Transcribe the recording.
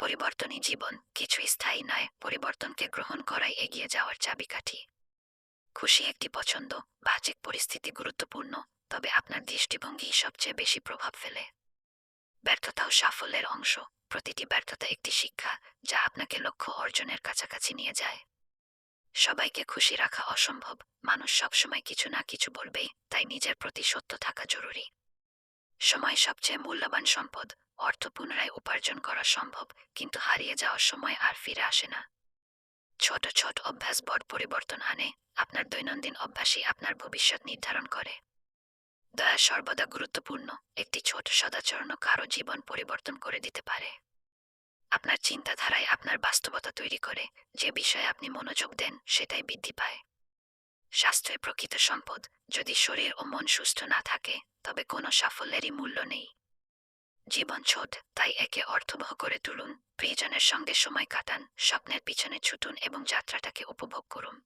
পরিবর্তনই জীবন, কিছুই স্থায়ী নয়। পরিবর্তনকে গ্রহণ করাই এগিয়ে যাওয়ার চাবিকাঠি। খুশি একটি পছন্দ, বাহ্যিক পরিস্থিতি গুরুত্বপূর্ণ, তবে আপনার দৃষ্টিভঙ্গি সবচেয়ে বেশি প্রভাব ফেলে। ব্যর্থতাও সাফল্যের অংশ, প্রতিটি ব্যর্থতা একটি শিক্ষা, যা আপনাকে লক্ষ্য অর্জনের কাছাকাছি নিয়ে যায়। সবাইকে খুশি রাখা অসম্ভব, মানুষ সবসময় কিছু না কিছু বলবেই, তাই নিজের প্রতি সত্য থাকা জরুরি। সময় সবচেয়ে মূল্যবান সম্পদ। অর্থ পুনরায় উপার্জন করা সম্ভব, কিন্তু হারিয়ে যাওয়ার সময় আর ফিরে আসে না। ছোট ছোট অভ্যাস বড় পরিবর্তন আনে। আপনার দৈনন্দিন অভ্যাসই আপনার ভবিষ্যৎ নির্ধারণ করে। দয়া সর্বদা গুরুত্বপূর্ণ। একটি ছোট সদাচরণ কারও জীবন পরিবর্তন করে দিতে পারে। আপনার চিন্তাধারায় আপনার বাস্তবতা তৈরি করে। যে বিষয়ে আপনি মনোযোগ দেন, সেটাই বৃদ্ধি পায়। স্বাস্থ্যই প্রকৃত সম্পদ। যদি শরীর ও মন সুস্থ না থাকে, তবে কোনো সাফল্যেরই মূল্য নেই। জীবন ছোট, তাই একে অর্থবহ করে তুলুন। প্রিয়জনের সঙ্গে সময় কাটান, স্বপ্নের পিছনে ছুটুন এবং যাত্রাটাকে উপভোগ করুন।